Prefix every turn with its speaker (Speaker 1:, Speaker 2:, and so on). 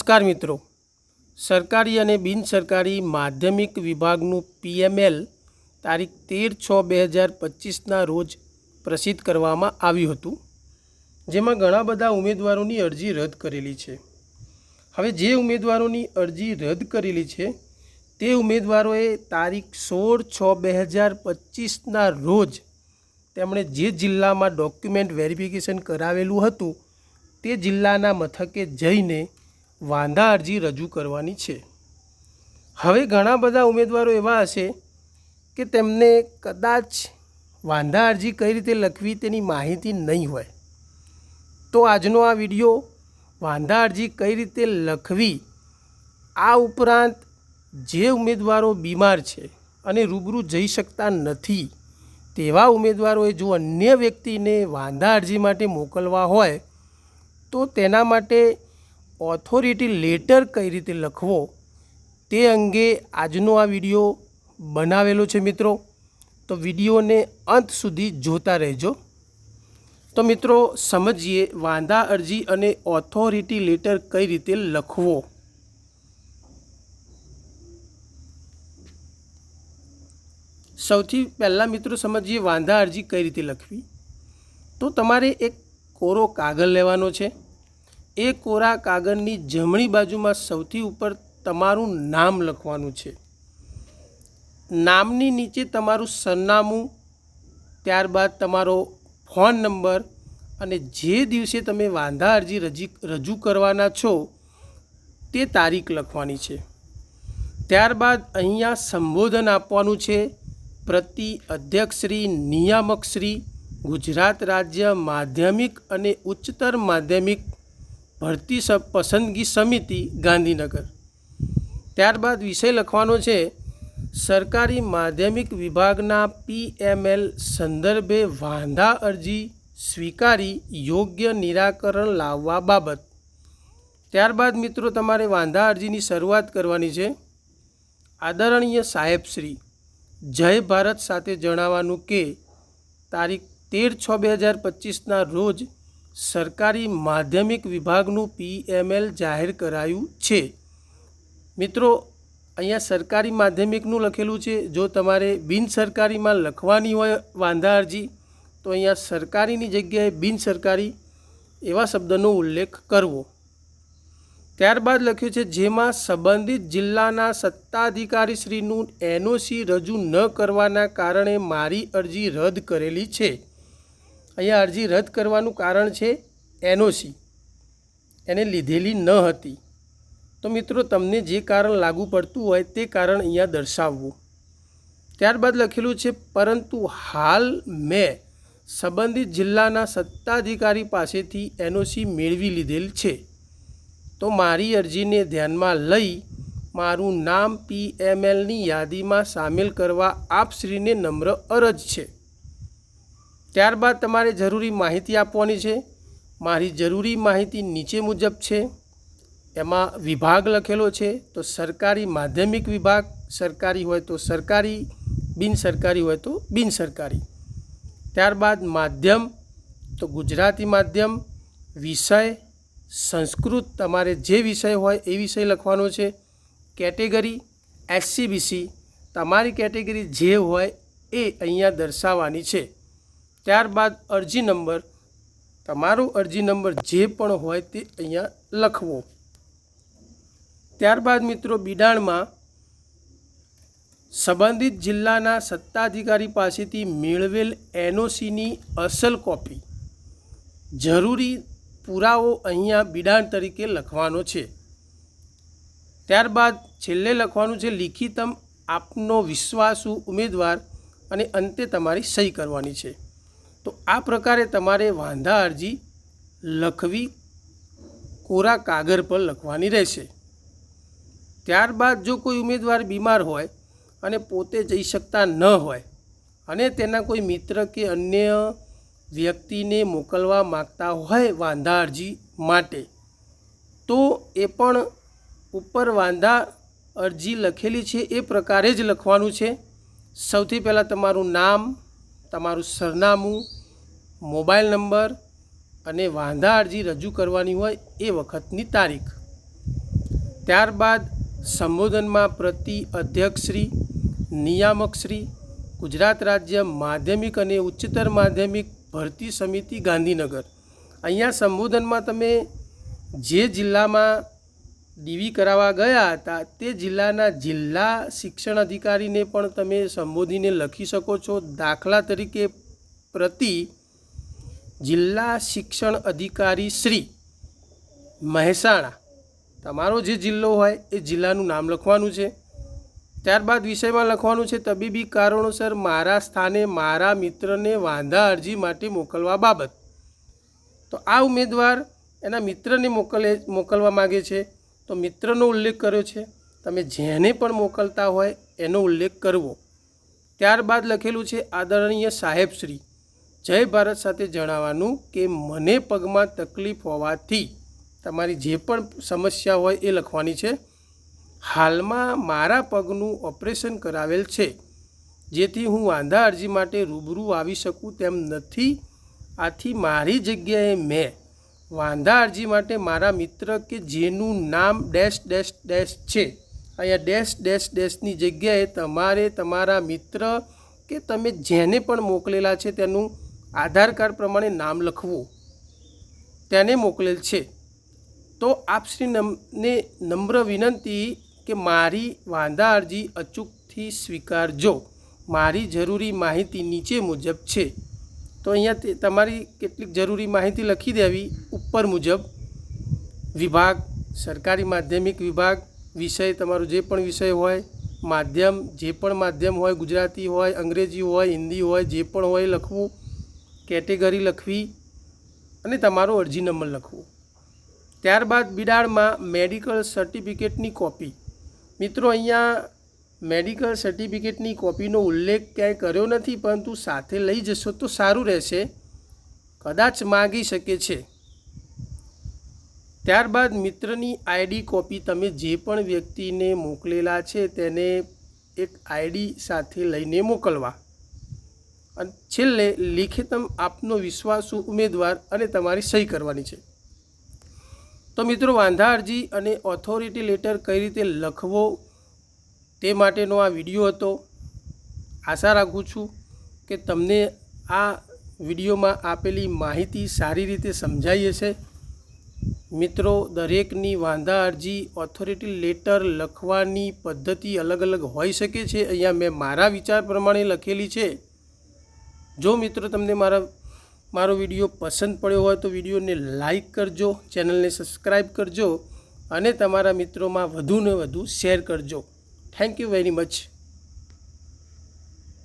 Speaker 1: નમસ્કાર મિત્રો. સરકારી અને બિનસરકારી માધ્યમિક વિભાગનું પીએમએલ તારીખ તેર છ બે હજાર પચીસના રોજ પ્રસિદ્ધ કરવામાં આવ્યું હતું, જેમાં ઘણા બધા ઉમેદવારોની અરજી રદ કરેલી છે. હવે જે ઉમેદવારોની અરજી રદ કરેલી છે, તે ઉમેદવારોએ તારીખ સોળ છ બે હજાર પચીસના રોજ તેમણે જે જિલ્લામાં ડોક્યુમેન્ટ વેરિફિકેશન કરાવેલું હતું, તે જિલ્લાના મથકે જઈને વાંધા અરજી રજૂ કરવાની છે. હવે ઘણા બધા ઉમેદવારો એવા હશે કે તેમને કદાચ વાંધા અરજી કઈ રીતે લખવી તેની માહિતી નહીં હોય. તો આજનો આ વીડિયો વાંધા અરજી કઈ રીતે લખવી આ ઉપરાંત જે ઉમેદવારો બીમાર છે અને રૂબરૂ જઈ શકતા નથી તેવા ઉમેદવારોએ જો અન્ય વ્યક્તિને વાંધા અરજી માટે મોકલવા હોય તો તેના માટે ઓથોરિટી લેટર કઈ રીતે લખવો તે અંગે આજનો આ વીડિયો બનાવેલો છે મિત્રો. તો વિડીયોને અંત સુધી જોતા રહેજો. તો મિત્રો, સમજીએ વાંધા અરજી અને ઓથોરિટી લેટર કઈ રીતે લખવો. સૌથી પહેલાં મિત્રો, સમજીએ વાંધા અરજી કઈ રીતે લખવી. તો તમારે એક કોરો કાગળ લેવાનો છે. એ કોરા કાગળની જમણી બાજુમાં સૌથી ઉપર તમારું નામ લખવાનું છે. નામની નીચે તમારું સરનામું, ત્યારબાદ તમારો ફોન નંબર અને જે દિવસે તમે વાંધા અરજી રજી, રજૂ કરવાના છો, તે તારીખ લખવાની છે. ત્યારબાદ અહીંયા સંબોધન આપવાનું છે. પ્રતિ અધ્યક્ષશ્રી નિયામકશ્રી ગુજરાત રાજ્ય માધ્યમિક અને ઉચ્ચતર માધ્યમિક ભરતી પસંદગી સમિતિ ગાંધીનગર. ત્યારબાદ વિષય લખવાનો છે, સરકારી માધ્યમિક વિભાગના પીએમએલ સંદર્ભે વાંધા અરજી સ્વીકારી યોગ્ય નિરાકરણ લાવવા બાબત. ત્યારબાદ મિત્રો, તમારે વાંધા અરજીની શરૂઆત કરવાની છે. આદરણીય સાહેબશ્રી જય ભારત સાથે જણાવવાનું કે, તારીખ તેર છ બે હજાર પચીસના રોજ સરકારી માધ્યમિક વિભાગનું પીએમએલ જાહેર કરાયું છે. મિત્રો, અહીંયા સરકારી માધ્યમિકનું લખેલું છે. જો તમારે બિનસરકારીમાં લખવાની હોય વાંધા અરજી, તો અહીંયા સરકારીની જગ્યાએ બિનસરકારી એવા શબ્દનો ઉલ્લેખ કરવો. ત્યારબાદ લખ્યું છે, જેમાં સંબંધિત જિલ્લાના સત્તાધિકારીશ્રીનું એનઓસી રજૂ ન કરવાના કારણે મારી અરજી રદ કરેલી છે. અહીંયા અરજી રદ કરવાનું કારણ છે એનઓસી. એને લીધેલી ન હતી. તો મિત્રો, તમને જે કારણ લાગુ પડતું હોય તે કારણ અહીંયા દર્શાવવું. ત્યારબાદ લખેલું છે, પરંતુ હાલ મેં સંબંધિત જિલ્લાના સત્તાધિકારી પાસેથી એનઓસી મેળવી લીધેલ છે. તો મારી અરજીને ધ્યાનમાં લઈ મારું નામ પીએમએલની યાદીમાં સામેલ કરવા આપશ્રીને નમ્ર અરજ છે. ત્યારબાદ તમારે જરૂરી માહિતી આપવાની છે. મારી જરૂરી માહિતી નીચે મુજબ છે. એમાં વિભાગ લખેલો છે. તો સરકારી માધ્યમિક વિભાગ, સરકારી હોય તો સરકારી બિનસરકારી હોય તો બિનસરકારી ત્યારબાદ માધ્યમ, તો ગુજરાતી માધ્યમ, વિષય, સંસ્કૃત તમારે જે વિષય હોય એ વિષય લખવાનો છે. કેટેગરી એસસીબીસી તમારી કેટેગરી જે હોય એ અહીંયા દર્શાવવાની છે. ત્યારબાદ અરજી નંબર. તમારો અરજી નંબર જે પણ હોય તે અહીંયા લખવો. ત્યારબાદ મિત્રો બિડાણમાં સંબંધિત જિલ્લાના સત્તાધિકારી પાસેથી મેળવેલ એનઓસીની અસલ કોપી. જરૂરી પુરાવો અહીંયા બિડાણ તરીકે લખવાનો છે. ત્યારબાદ છેલ્લે લખવાનું છે, લિખિતમ આપનો વિશ્વાસુ ઉમેદવાર અને અંતે તમારી સહી કરવાની છે. તો આ પ્રકારે તમારે વાંધા અરજી લખવી કોરા કાગળ પર લખવાની રહેશે. ત્યારબાદ જો કોઈ ઉમેદવાર બીમાર હોય અને પોતે જઈ શકતા ન હોય અને તેના કોઈ મિત્ર કે અન્ય વ્યક્તિને મોકલવા માગતા હોય વાંધા અરજી માટે, તો એ પણ ઉપર વાંધા અરજી લખેલી છે એ પ્રકારે જ લખવાનું છે. સૌથી પહેલાં તમારું નામ તમારું સરનામું, મોબાઈલ નંબર અને વાંધા અરજી રજૂ કરવાની હોય એ વખતની તારીખ. ત્યારબાદ સંબોધનમાં પ્રતિ અધ્યક્ષશ્રી નિયામકશ્રી ગુજરાત રાજ્ય માધ્યમિક અને ઉચ્ચતર માધ્યમિક ભરતી સમિતિ ગાંધીનગર. અહીંયા સંબોધનમાં તમે જે જિલ્લામાં ડીવી કરાવવા ગયા હતા. તે જિલ્લાના જિલ્લા શિક્ષણ અધિકારીને પણ તમે સંબોધીને લખી શકો છો. દાખલા તરીકે પ્રતિ જિલ્લા શિક્ષણ અધિકારી શ્રી મહેસાણા. તમારો જે જિલ્લો હોય એ જિલ્લાનું નામ લખવાનું છે. ત્યારબાદ વિષયમાં લખવાનું છે, તબીબી કારણોસર મારા સ્થાને મારા મિત્રને વાંધા અરજી માટે મોકલવા બાબત. તો આ ઉમેદવાર એના મિત્રને મોકલે, મોકલવા માગે છે. તો મિત્રનો ઉલ્લેખ કર્યો છે, તમે જેને પણ મોકલતા હોય એનો ઉલ્લેખ કરવો. ત્યારબાદ લખેલું છે, આદરણીય સાહેબશ્રી જય ભારત સાથે જણાવવાનું કે મને પગમાં તકલીફ હોવાથી તમારી જે પણ સમસ્યા હોય એ લખવાની છે. હાલમાં મારા પગનું ઓપરેશન કરાવેલ છે, જેથી હું વાંધા અરજી માટે રૂબરૂ આવી શકું તેમ નથી. આથી મારી જગ્યાએ મેં વાંધા અરજી માટે મારા મિત્ર કે જેનું નામ ડેશ ડેશ ડેશ છે. અહીંયા ડેશ ડેશ ડેશની જગ્યાએ તમારે તમારા મિત્ર કે તમે જેને પણ મોકલેલા છે તેનું આધાર કાર્ડ પ્રમાણે નામ લખવું. તેને મોકલેલ છે. તો આપશ્રી નમને નમ્ર વિનંતી કે મારી વાંધા અરજી અચૂકથી સ્વીકારજો. મારી જરૂરી માહિતી નીચે મુજબ છે. તો અહીંયા તમારી કેટલીક જરૂરી માહિતી લખી દેવી ઉપર મુજબ. વિભાગ, સરકારી માધ્યમિક વિભાગ, વિષય તમારો જે પણ વિષય હોય, માધ્યમ, જે પણ માધ્યમ હોય, ગુજરાતી હોય, અંગ્રેજી હોય, હિન્દી હોય, જે પણ હોય લખવું. કેટેગરી લખવી અને તમારો અરજી નંબર લખવો. ત્યારબાદ બિડાળમાં મેડિકલ સર્ટિફિકેટની કોપી. મિત્રો, અહીંયા મેડિકલ સર્ટિફિકેટની કોપીનો ઉલ્લેખ ક્યાંય કર્યો નથી, પરંતુ સાથે લઈ જશો તો સારું રહેશે. કદાચ માગી શકે છે. ત્યારબાદ મિત્રની આઈડી કોપી તમે જે પણ વ્યક્તિને મોકલેલા છે તેને એક આઈડી સાથે લઈને મોકલવા. અને છેલ્લે લિખિતમ આપનો વિશ્વાસુ ઉમેદવાર અને તમારી સહી કરવાની છે. તો મિત્રો, વાંધા અરજી અને ઓથોરિટી લેટર કઈ રીતે લખવો તે માટેનો આ વીડિયો હતો. આશા રાખું છું કે તમને આ વિડીયોમાં આપેલી માહિતી સારી રીતે સમજાઈ હશે. મિત્રો, દરેકની વાંધા અરજી ઓથોરિટી લેટર લખવાની પદ્ધતિ અલગ અલગ હોઈ શકે છે. અહીંયા મેં મારા વિચાર પ્રમાણે લખેલી છે. જો મિત્રો તમને મારા, મારો વીડિયો પસંદ પડ્યો હોય તો વિડીયોને લાઈક કરજો, ચેનલને સબસ્ક્રાઈબ કરજો અને તમારા મિત્રોમાં વધુને વધુ શેર કરજો. thank you very much.